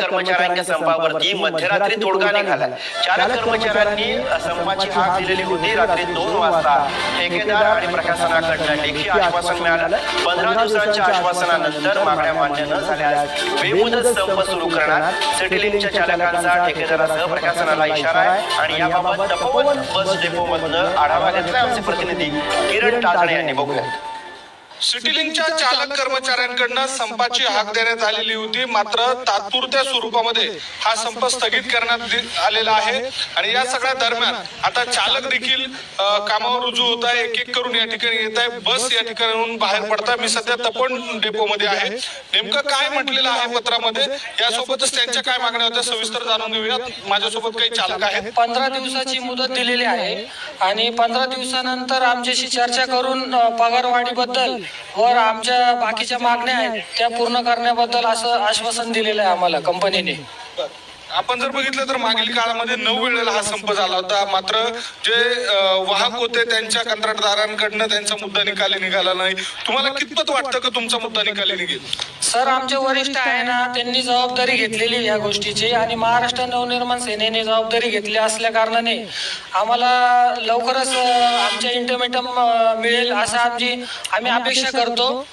कर्मचाऱ्यांच्या संपावरती मध्यरात्री तोडगा निघाला. चालक कर्मचाऱ्यांनी संपाची हाक दिलेली होती. रात्री दोन वाजता ठेकेदार आणि प्रशासनाकडनं लेखी आश्वासन मिळालं. पंधरा दिवसांच्या आश्वासनानंतर मागण्या मान्य न झाल्यास बेमुदत संप सुरू करणार. सिटी लिंकच्या चालकांचा ठेकेदारासह प्रशासनाला इशारा आहे. आणि याबाबत तपोवन बस डेपोमधनं आढावा घेतलाय आमचे प्रतिनिधी किरण टाचणे यांनी बघूया सिटीलिंगच्या चालक कर्मचाऱ्यांकडनं संपाची हाक देण्यात आलेली होती. मात्र तात्पुरत्या स्वरूपामध्ये हा संप स्थगित करण्यात आलेला आहे. आणि या सगळ्या दरम्यान आता चालक देखील कामावर रुजू होत आहे. एक एक करून या ठिकाणी येत आहे. बस या ठिकाणाहून बाहेर पडताय मी सध्या तपण डेपोमध्ये आहे. नेमकं काय म्हटलेलं आहे पत्रामध्ये? यासोबतच त्यांच्या काय मागण्या होत्या सविस्तर जाणून घेऊयात. माझ्यासोबत काही चालक आहेत. पंधरा दिवसाची मुदत दिलेली आहे. आणि पंधरा दिवसानंतर आमच्याशी चर्चा करून पगारवाढीबद्दल हो, वर आमच्या बाकीच्या मागण्या आहेत. त्या पूर्ण करण्याबद्दल असं आश्वासन दिलेलं आहे आम्हाला कंपनीने. आपण जर बघितलं तर मागील काळामध्ये नऊ वेळेला हा संप झाला होता. मात्र जे वाहक होते त्यांच्या कंत्राटदारांकडनं त्यांचा मुद्दा निकाली निघाला नाही. तुम्हाला कितपत वाटतं का तुमचा मुद्दा निकाली निघेल? सर आमचे वरिष्ठ आहे ना त्यांनी जबाबदारी घेतलेली या गोष्टीची आणि महाराष्ट्र नवनिर्माण सेनेने जबाबदारी घेतली असल्या कारणाने आम्हाला लवकरच आमच्या इंटरमेटम मिळेल असं आमची आम्ही अपेक्षा करतो.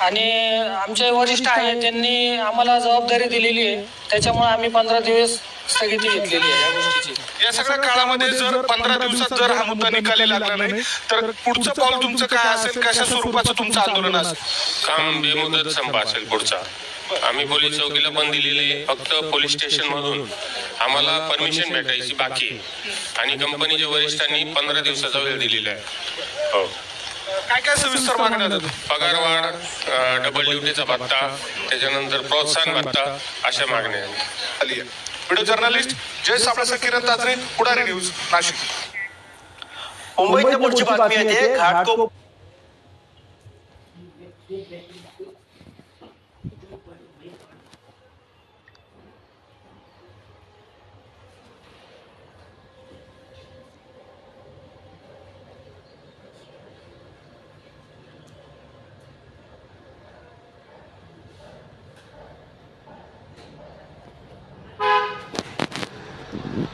आणि आमचे वरिष्ठ आहे त्यांनी आम्हाला जबाबदारी दिलेली आहे. त्याच्यामुळे आम्ही पंधरा दिवस स्थगिती घेतलेली आहे या गोष्टीची. या सगळ्या काळामध्ये जर पंधरा दिवसात जर हा मुद्दा निकाली लागला नाही तर पुढचं पाऊल तुमचं काय असेल? कशा स्वरूपाचं तुमचं आंदोलन असेल? काम बेमुदत संप असेल पुढचा. आम्ही पोलीस चौकीला पण दिलेले फक्त पोलीस स्टेशन मधून आम्हाला परमिशन भेटायची बाकी आहे. आणि कंपनीच्या वरिष्ठांनी पंधरा दिवसाचा वेळ दिलेला आहे. हो. काय काय सविस्तर मागण्या होत्या पगार वाढ अं, डबल ड्युटीचा भत्ता त्याच्यानंतर प्रोत्साहन भत्ता अशा मागण्या आहेत. आली आहे. व्हिडिओ जर्नलिस्ट जय साबळाचा किरण तात्रे पुढारी न्यूज नाशिक. मुंबईत पुढची बातमी येते घाटकोप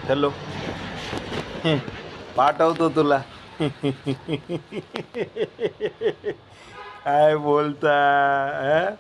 हॅलो. पाठवतो तुला. काय बोलता अं?